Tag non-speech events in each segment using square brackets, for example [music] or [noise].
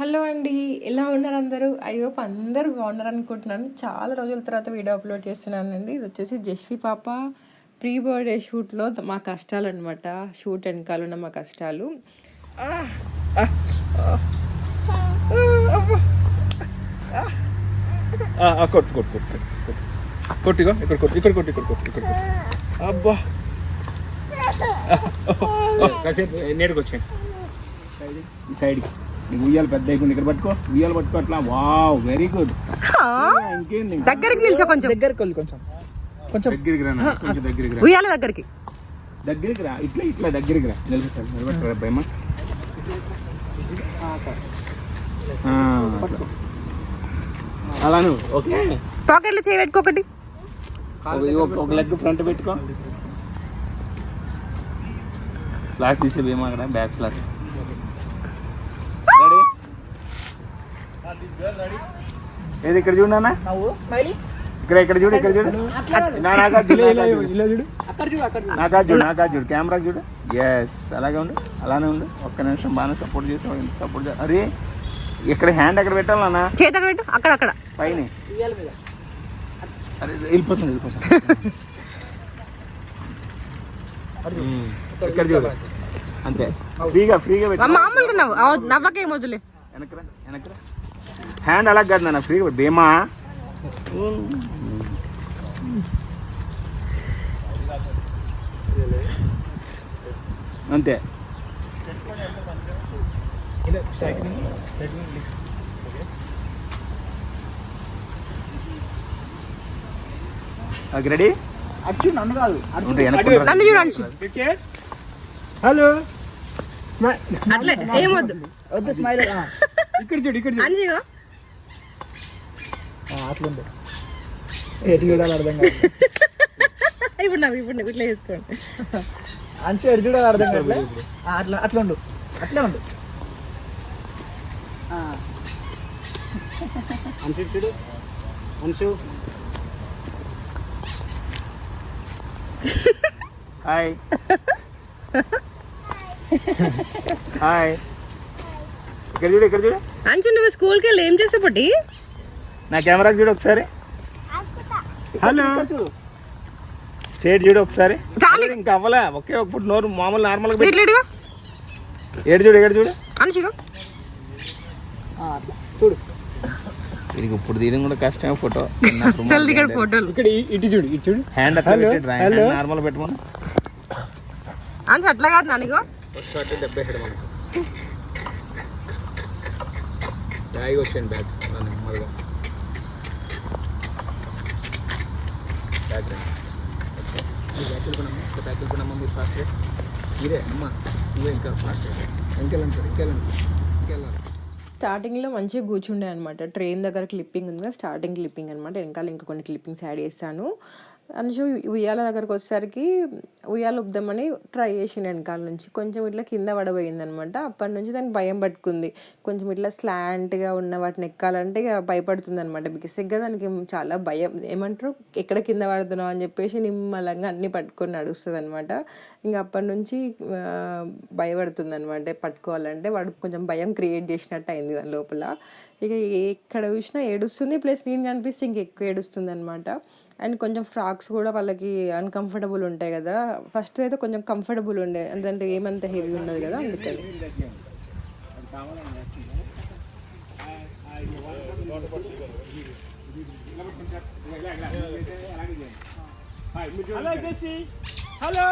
Hello అండి ఎలా ఉన్నారు అందరూ? ఐ హోప్ అందరూ బాగున్నారు అనుకుంటున్నాను చాలా రోజుల తర్వాత వీడియో అప్లోడ్ చేస్తున్నానండి. ఇది వచ్చేసి జస్వి పాప ప్రీ బర్త్డే షూట్లో మా కష్టాలు అనమాట షూట్ వెనకాల ఉన్న మా కష్టాలు. కొట్టు కొట్టు కొట్టు కొట్టిగో ఇక్కడ కొట్టు ఇక్కడ కొట్టు ఇక్కడ కొట్టు ఇక్కడ కొట్టు. అబ్బా. కాసేపు నేడుకు వచ్చాను ఈ సైడ్కి. నీకు ఉయ్యాలు పెద్ద అయిపోయింది. ఇక్కడ పట్టుకో. ఉయ్యాలు పట్టుకో అట్లా. వావ్ వెరీ గుడ్ ఇంకేంది? ఇంకా? దగ్గరికి నిల్చో కొంచెం. దగ్గరికి వెళ్ళి కొంచెం. కొంచెం. దగ్గరికి రా కొంచెం దగ్గరికి రా. ఉయ్యాల దగ్గరికి. దగ్గరికి రా. ఇట్లా ఇట్లా దగ్గరికి రా. నిలబెట్టాలి నిలబెట్టారు భయమా అలా నువ్వు ఓకే? పాకెట్లో చేయి పెట్టుకోకటి ఒక- లెగ్ ఫ్రంట్ పెట్టుకో. క్లాస్ తీసే భీమా అక్కడ బ్యాక్ క్లాస్ ఏది ఇక్కడ చూడు నాన్న? ఇక్కడ ఇక్కడ చూడు ఇక్కడ చూడు. నా నాకా చూడు. నాకా చూడు. అక్కడ చూడు అక్కడ చూడు. నాకా చూడు నాకా చూడు. కెమెరా చూడు. ఎస్ అలాగే ఉండు అలానే ఉండు. ఒక్క నిమిషం బాగానే సపోర్ట్ చేసావు సపోర్ట్ చే అరే ఇక్కడ హ్యాండ్ ఎక్కడ పెట్టాలి నాన్న? చేతి దగ్గర పెట్టు? అక్కడ అక్కడ. పైన. ఉయ్యాల మీద అరే వెళ్ళిపోతుంది వెళ్ళిపోతుంది. ఇక్కడ చూడు. అంతే. ఫ్రీగా ఫ్రీగా పెట్టు. మామూలుగా నవ్వకే మొదలే వెనకరా వెనకరా హ్యాండ్ అలా కాదు నాన్న పెట్టు భీమా అంతే. రెడీ? నన్ను కాదు. నన్ను చూడండి హలో. అట్లే ఏమొద్దు వద్దు. స్మైల్ ఇక్కడ చూడు ఇక్కడ చూడు. అంజీగా అట్లుంది ఎటు చూడాలి అర్థం కాదు. ఇప్పుడు నవ్వు ఇప్పుడు నవ్వు ఇట్లా వేసుకోండి అంచు ఎటు చూడాలి అర్థం కాదు అట్లా అట్లా ఉండు. అట్లే ఉండు. ఆ. అంచు చూడు. అంచు హాయ్. హాయ్. ఇక్కడ చూడు ఇక్కడ చూడు. అంచు నువ్వు స్కూల్కి వెళ్ళి ఏం చేసే పట్టి? నా కెమెరాకి చూడు ఒకసారి. హలో. చూడు స్టేట్ చూడు ఒకసారి. ఇంకా అవ్వలే ఒకే ఒక ఫుట్ నోరు మామూలు నార్మల్గా ఏడు చూడు ఏడు చూడు. చూడు. ఇది ఇప్పుడు తీయడం కూడా కష్టమే ఫోటో. [laughs] అస్సలు దిగడు ఫోటోలు. ఇక్కడ ఇటు చూడు ఇటు చూడు. హ్యాండ్ అట్లా పెట్టి డ్రాయింగ్ నార్మల్ పెట్టుకోండి అంచు అట్లా కాదు నానిగో బ్యాగ్ [laughs] వచ్చాను బ్యాగ్ నెమ్మదిగా బ్యాగ్ బ్యాగ్ వెళ్ళిపోయినమ్మా ఒక బ్యాగ్ వెళ్ళిపోయినమ్మా మీరు ఫాస్ట్ మీరే అమ్మ నువ్వే ఇంకా ఫాస్ట్ ఇంకెళ్ళండి సార్ ఇంకెళ్ళండి ఇంకెళ్ళాలి స్టార్టింగ్లో మంచిగా కూర్చుండే అనమాట ట్రైన్ దగ్గర క్లిప్పింగ్ ఉంది కదా స్టార్టింగ్ క్లిప్పింగ్ అనమాట వెనకాల ఇంకా కొన్ని క్లిప్పింగ్స్ యాడ్ చేస్తాను. అనుషు ఉయ్యాల దగ్గరకు వచ్చేసరికి ఉయ్యాల ఉబ్దామని ట్రై చేసిండు వెనకాల నుంచి. కొంచెం ఇట్లా కింద పడబోయింది అనమాట అప్పటి నుంచి దానికి భయం పట్టుకుంది. కొంచెం ఇట్లా స్లాంట్గా ఉన్న వాటిని ఎక్కాలంటే ఇక భయపడుతుంది అనమాట బిగిసిగ్గా దానికి చాలా భయం. ఏమంటారు? ఎక్కడ కింద పడుతున్నావు అని చెప్పేసి నిమ్మలంగా అన్ని పట్టుకొని నడుస్తుంది అనమాట ఇంకా అప్పటి నుంచి భయపడుతుంది అనమాట పట్టుకోవాలంటే వాడు కొంచెం భయం క్రియేట్ చేసినట్టు అయింది దాని లోపల. ఇక ఎక్కడ చూసినా ఏడుస్తుంది. ప్లస్ నేను కనిపిస్తే ఇంకెక్కువ ఏడుస్తుంది అనమాట అండ్ కొంచెం ఫ్రాక్స్ కూడా వాళ్ళకి అన్కంఫర్టబుల్ ఉంటాయి కదా. ఫస్ట్ అయితే కొంచెం కంఫర్టబుల్ ఉండే. ఎందుకంటే ఏమంత హెవీ ఉన్నది కదా అందుకని. Hello hello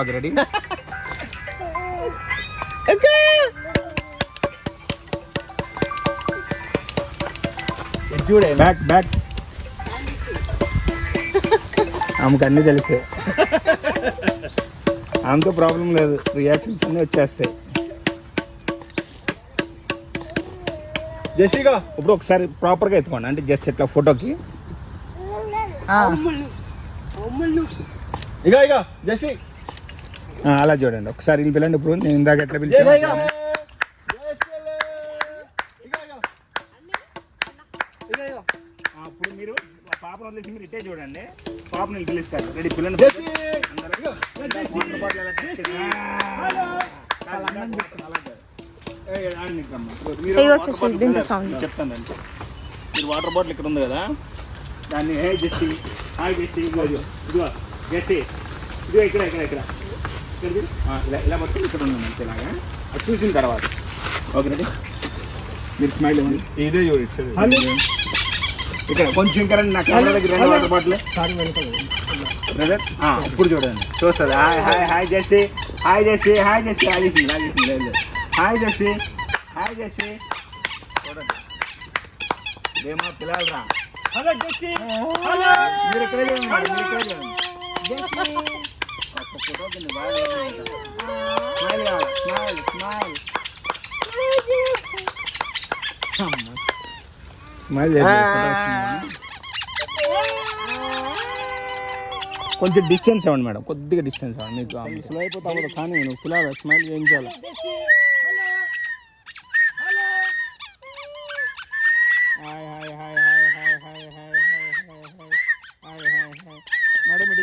okay ready? చూడే బ్యాక్ బ్యాక్ ఆమెకు అన్నీ తెలుసు. ఆమెతో ప్రాబ్లం లేదు. రియాక్షన్స్ అన్నీ వచ్చేస్తాయి. జస్ట్గా ఇప్పుడు ఒకసారి ప్రాపర్గా ఎత్తుకోండి. అంటే జస్ట్ ఇట్లా ఫోటోకి. ఇక ఇక జస్ట్ అలా చూడండి. ఒకసారి వీళ్ళు పిల్లండి ఇప్పుడు. నేను ఇందాక ఎట్లా పిలిచాను. ఆ, ఇప్పుడు మీరు పాపను వదిలేసి మీరు ఇట్టే చూడండి. పాపను వీళ్ళు పిలుస్తారు. రెడీ పిల్లని చెప్తానండి మీరు వాటర్ బాటిల్ ఇక్కడ ఉంది కదా? దాన్ని హే జెస్సి హాయ్ జెస్సి ఇదిగో ఇదిగో. చేసి ఇది ఇక్కడ ఇక్కడ ఇక్కడ. ఇలా ఇలా మొత్తం ఇక్కడ ఉన్నాను అంతేలాగా అది చూసిన తర్వాత. ఓకేనండి మీరు స్మైల్ ఇవ్వండి. ఇదే చూడండి ఇక్కడ కొంచెం కరెంట్ నా కెమెరా దగ్గర వాటర్ బాటిల్ బ్రదర్ ఇప్పుడు చూడండి. చూస్తుంది హాయ్ హాయ్ హాయ్ చేసి హాయ్ చేసి హాయ్ చేసి హాయ్ చేసి హాయ్ చేసి హాయ్ చేసి హాయ్ చేసి చూడండి. ఇదేమో పిల్లలు రా. హలో చేసి మీరు ఇక్కడే మీరు ఇక్కడే కొంచెం డిస్టెన్స్ ఇవ్వండి మేడం కొద్దిగా డిస్టెన్స్ ఇవ్వండి మీకు ఫుల్ అయిపోతా కానీ నువ్వు ఫుల్ స్మైల్ ఏం చేయాలి హాయ్ హాయ్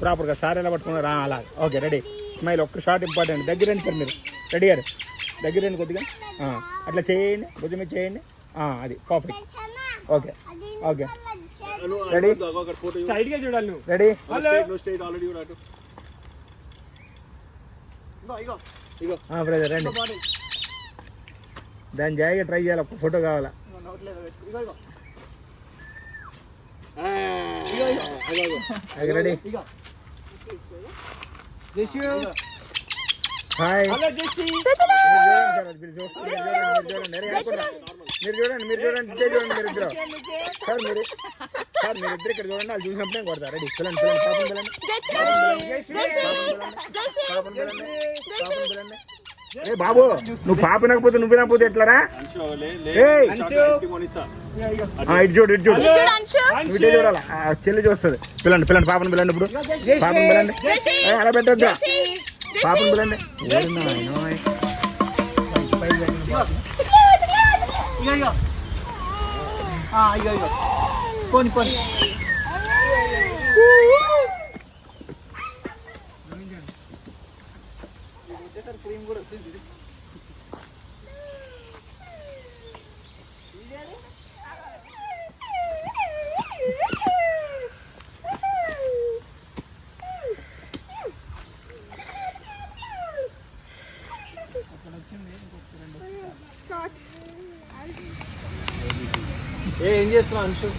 ప్రాపర్గా సార్ ఎలా పట్టుకున్నారు రా అలా ఓకే రెడీ. స్మైల్ ఒక్క షాట్ ఇంపార్టెంట్. దగ్గర రండి సార్ మీరు. రెడీ గారు. దగ్గర రండి కొద్దిగా. అట్లా చేయండి. మీద చేయండి. ఆ, అది పర్ఫెక్ట్ ఓకే ఓకే. రెడీ? స్ట్రైట్గా చూడాలి నువ్వు. రెడీ? బ్రదర్ రండి. దాని జాయిగా ట్రై చేయాలి. ఒక ఫోటో కావాలా? ఓకే రెడీ హాయ్ మీరు చూడండి మీరు చూడండి ఇదే చూడండి మీరు ఇద్దరు సార్ మీరు సార్ మీరు ఇద్దరు ఇక్కడ చూడండి వాళ్ళు చూసినప్పుడే కొడతారు రెడీ పిల్లండి పిల్లండి పాపం పిల్లండి పాపం పిల్లండి పాపం పిల్లండి ఏ బాబు నువ్వు పాప వినకపోతే నువ్వు వినకపోతే ఎట్లరా? ఇటు చూడు ఇటు చూడు. ఇటే చూడాలా? చెల్లి చూస్తుంది. పిల్లండి పిల్లండి పాపను పిల్లండి ఇప్పుడు. పాపను పిల్లండి. అలా పెట్టొద్దా. పాపను పిల్లండి. ఏడున్నా నాయనోయ్. ક્રીમ કરો થઈ દીધી ఏం చేస్తున్నా అంశు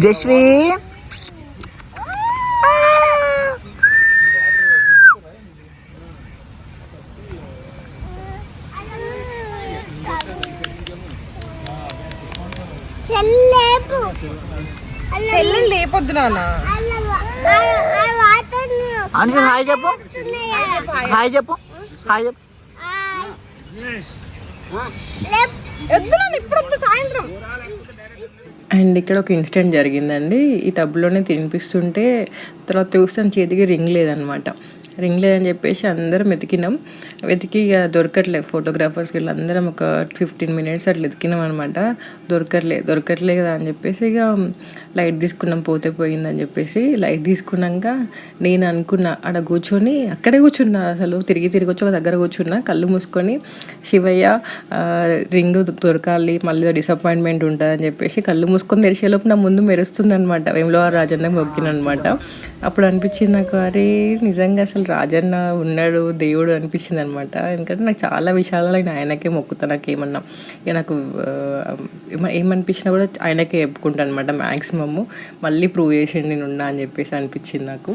జస్వీ లేపొద్దు నాన్న. అనుష హాయ్ చెప్పు. హాయ్ చెప్పు. హాయ్ చెప్పు. సాయంత్రం. అండ్ ఇక్కడ ఒక ఇన్సిడెంట్ జరిగిందండి. ఈ టబ్లోనే తినిపిస్తుంటే తర్వాత చూస్తాను చేతికి రింగ్ లేదనమాట. రింగ్ లేదని చెప్పేసి అందరం వెతికినాం. వెతికి ఇక దొరకట్లే. ఫోటోగ్రాఫర్స్ వీళ్ళందరం ఒక ఫిఫ్టీన్ మినిట్స్ అట్లా వెతికినాం అనమాట దొరకట్లే. దొరకట్లే కదా అని చెప్పేసి ఇక లైట్ తీసుకున్నాం. పోతే పోయిందని చెప్పేసి లైట్ తీసుకున్నాక నేను అనుకున్నా ఆడ కూర్చొని అక్కడే కూర్చున్నా అసలు. తిరిగి తిరిగి వచ్చి ఒక దగ్గర కూర్చున్నా. కళ్ళు మూసుకొని శివయ్య రింగ్ దొరకాలి. మళ్ళీ డిసప్పాయింట్మెంట్ ఉంటుంది అని చెప్పేసి కళ్ళు మూసుకొని తెరిచేలోపు నా ముందు మెరుస్తుంది అనమాట వేములో రాజన్న మొక్కిన అనమాట అప్పుడు అనిపించింది నాకు అరే నిజంగా అసలు రాజన్న ఉన్నాడు దేవుడు అనిపించింది అనమాట ఎందుకంటే నాకు చాలా విషయాలు నేను ఆయనకే మొక్కుతా నాకు ఏమన్నా ఇక నాకు ఏమనిపించినా కూడా ఆయనకే చెప్పుకుంటాను అనమాట మ్యాక్సిమమ్ మళ్ళీ ప్రూవ్ చేసిండు నేను ఉన్నా అని చెప్పేసి అనిపించింది నాకు.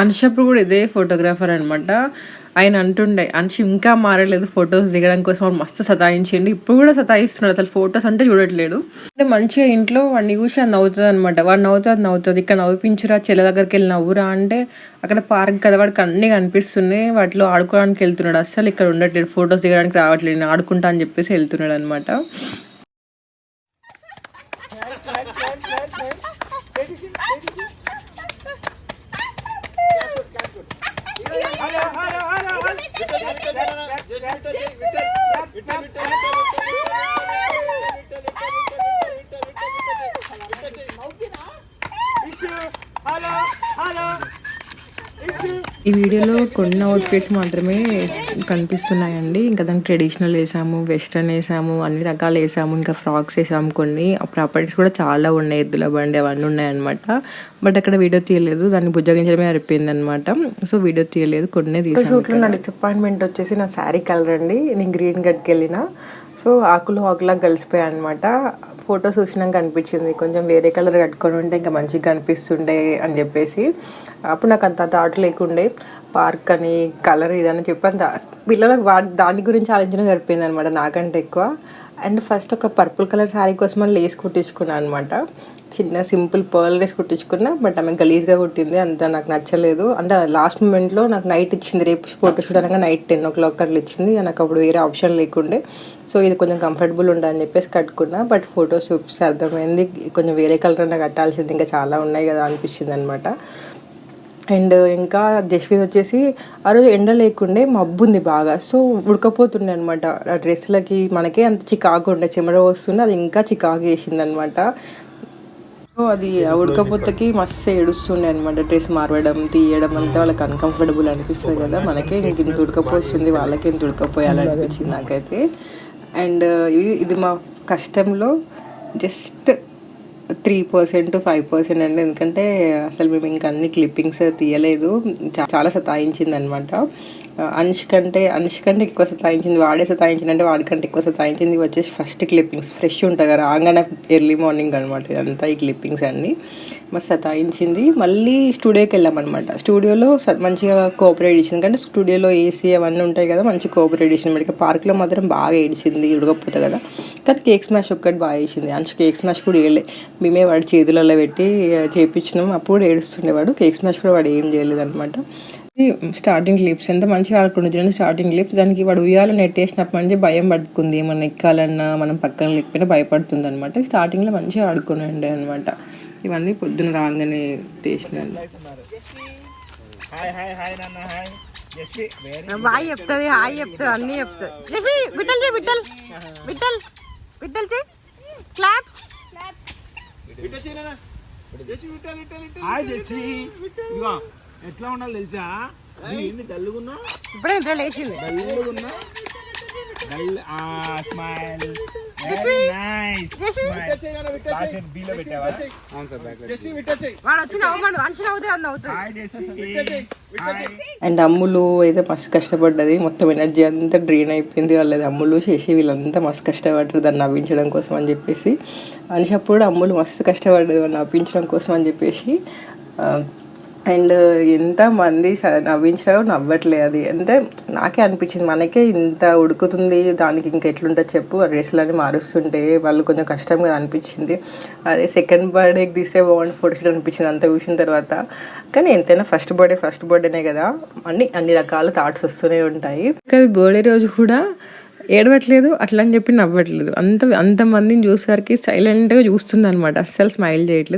అన్షప్పుడు కూడా ఇదే ఫోటోగ్రాఫర్ అనమాట ఆయన అంటుండే అన్షి ఇంకా మారలేదు ఫొటోస్ దిగడం కోసం వాడు మస్తు సతాయించండి. ఇప్పుడు కూడా సతాయిస్తున్నాడు అసలు ఫొటోస్ అంటే చూడట్లేడు. అంటే మంచిగా ఇంట్లో వాడిని చూసి అది నవ్వుతుంది అనమాట వాడు నవ్వుతుంది అది నవ్వుతుంది ఇక్కడ నవ్విపించురా చెల్ల దగ్గరికి వెళ్ళి నవ్వురా అంటే అక్కడ పార్క్ కదా వాడికి అన్నీ కనిపిస్తున్నాయి. వాటిలో ఆడుకోవడానికి వెళ్తున్నాడు. అస్సలు ఇక్కడ ఉండట్లేదు ఫొటోస్ దిగడానికి రావట్లేదు నేను ఆడుకుంటా అని చెప్పేసి వెళ్తున్నాడు అనమాట హలో ఈ వీడియోలో కొన్ని అవుట్ఫిట్స్ మాత్రమే కనిపిస్తున్నాయండి. ఇంకా దానికి ట్రెడిషనల్ వేసాము వెస్ట్రన్ వేసాము అన్ని రకాలు వేసాము ఇంకా ఫ్రాక్స్ వేసాము కొన్ని. ప్రాపర్టీస్ కూడా చాలా ఉన్నాయి ఎద్దుల బండి అవన్నీ ఉన్నాయన్నమాట. బట్ అక్కడ వీడియో తీయలేదు. దాన్ని బుజ్జగించడమే అరిపోయింది అనమాట సో వీడియో తీయలేదు. కొన్ని షూట్లో నా డిసప్పాయింట్మెంట్ వచ్చేసి నా శారీ కలర్ అండి. నేను గ్రీన్ గడ్కి వెళ్ళిన సో ఆకులు ఆకులా కలిసిపోయాయి అనమాట ఫోటో చూసినాక అనిపించింది కొంచెం వేరే కలర్ కట్టుకొని ఉంటే ఇంకా మంచిగా కనిపిస్తుండే అని చెప్పేసి. అప్పుడు నాకు అంత థాట్ లేకుండే. పార్క్ అని కలర్ ఇదని చెప్పి అంత పిల్లలకు వా దాని గురించి ఆలోచన సరిపోయింది అనమాట నాకంటే ఎక్కువ. అండ్ ఫస్ట్ ఒక పర్పుల్ కలర్ శారీ కోసం అని లేస్ కుట్టించుకున్నాను అనమాట చిన్న సింపుల్ పర్ల్ డ్రెస్ కుట్టించుకున్నా బట్ ఆమె గలీజ్గా కుట్టింది అంత నాకు నచ్చలేదు. అంటే లాస్ట్ మూమెంట్లో నాకు నైట్ ఇచ్చింది రేపు ఫోటోషూట్ అనగా నైట్ టెన్ ఓ క్లాక్ అట్లా ఇచ్చింది నాకు అప్పుడు వేరే ఆప్షన్ లేకుండే. సో ఇది కొంచెం కంఫర్టబుల్ ఉండాలని చెప్పేసి కట్టుకున్నా బట్ ఫోటో చూపిస్తే అర్థమైంది. కొంచెం వేరే కలర్ అన్న కట్టాల్సింది ఇంకా చాలా ఉన్నాయి కదా అనిపించింది అనమాట అండ్ ఇంకా జస్వీద్ వచ్చేసి ఆ రోజు ఎండ లేకుండే మబ్బు ఉంది బాగా. సో ఉడకపోతుండే అనమాట ఆ డ్రెస్లకి మనకే అంత చికాకు ఉండే చెమట వస్తుండే అది ఇంకా చికాకు వేసింది అనమాట సో అది ఉడకపోతకి మస్తు ఏడుస్తుండే అనమాట డ్రెస్ మారవడం తీయడం అంతా వాళ్ళకి అన్కంఫర్టబుల్ అనిపిస్తుంది కదా. మనకే ఇంక ఇంత ఉడకపోస్తుంది వాళ్ళకి ఇంత ఉడకపోయాలనిపించింది నాకైతే. అండ్ ఇది ఇది మా కష్టంలో just three percent five percent అండి. ఎందుకంటే అసలు మేము ఇంకా అన్ని క్లిప్పింగ్స్ తీయలేదు. చా- చాలా సతాయించింది అనమాట అనుష్ కంటే అనుష్ కంటే ఎక్కువ సతాయించింది వాడే సతాయించింది అంటే వాడికంటే ఎక్కువ సతాయించింది వచ్చేసి ఫస్ట్ క్లిప్పింగ్స్. ఫ్రెష్ ఉంటుంది కదా రాగానే ఎర్లీ మార్నింగ్ అనమాట ఇదంతా ఈ క్లిప్పింగ్స్ అన్నీ. మస్తు సతాయించింది. మళ్ళీ స్టూడియోకి వెళ్ళామన్నమాట. స్టూడియోలో స- మంచిగా కోఆపరేట్ చేసింది. ఎందుకంటే స్టూడియోలో ఏసీ అవన్నీ ఉంటాయి కదా మంచి కోఆపరేట్ చేసింది. మనకి పార్క్లో మాత్రం బాగా ఏడిచింది ఉడకపోతే కదా. కానీ కేక్ స్మాష్ ఒక్కటి బాగా వేసింది అంచు కేక్ స్మాష్ కూడా వేయలే మేమే వాడి చేతులలో పెట్టి ఆ, చేపించినాం. అప్పుడు ఏడుస్తుండేవాడు. కేక్ స్మాష్ కూడా వాడు ఏం చేయలేదు అనమాట స్టార్టింగ్ లిప్స్ ఎంత మంచిగా ఆడుకుంటుంది చూడండి స్టార్టింగ్ లిప్స్. దానికి వాడు ఉయ్యాల నెట్టేసినప్పటి నుంచి భయం పట్టుకుంది. ఏమన్నా ఎక్కాలన్నా మనం పక్కన లేకపోయినా భయపడుతుంది అనమాట స్టార్టింగ్లో మంచిగా ఆడుకునండి అనమాట ఇవన్నీ పొద్దున రాగానే బాయ్ చెప్తుంది హాయ్ చెప్తుంది అన్నీ చెప్తుంది. విట్టల్ చే విట్టల్ విట్టల్ విట్టల్ చే. క్లాప్స్. ఎట్లా ఉండాలి తెలుసా? డల్లుగున్నా? ఇప్పుడే ఇంట్లో లేచింది. డల్లుగున్నా? ఆ స్మైల్ అండ్ అమ్ములు అయితే మస్తు కష్టపడ్డది మొత్తం ఎనర్జీ అంతా డ్రైన్ అయిపోయింది వాళ్ళది అమ్ములు చేసి వీళ్ళంతా మస్తు కష్టపడ్డారు దాన్ని నవ్వించడం కోసం అని చెప్పేసి అనిషప్పుడు అమ్ములు మస్తు కష్టపడ్డది నవ్వించడం కోసం అని చెప్పేసి అండ్ ఎంత మంది స- నవ్వించినా కూడా నవ్వట్లేదు అది. అంటే నాకే అనిపించింది మనకే ఇంత ఉడుకుతుంది దానికి ఇంకా ఎట్లుంటుంది చెప్పు ఆ మారుస్తుంటే వాళ్ళు కొంచెం కష్టంగా అనిపించింది. అదే సెకండ్ బర్త్డేకి తీస్తే బాగుంది ఫోటోషూట్ అనిపించింది అంత చూసిన తర్వాత. కానీ ఎంతైనా ఫస్ట్ బర్త్డే ఫస్ట్ బర్త్డేనే కదా. అన్ని అన్ని రకాల థాట్స్ వస్తూనే ఉంటాయి. కానీ బర్త్డే రోజు కూడా ఏడవట్లేదు అట్లా అని చెప్పి నవ్వట్లేదు. అంత అంతమందిని చూసేసరికి సైలెంట్గా చూస్తుంది అనమాట అస్సలు స్మైల్ చేయట్లేదు.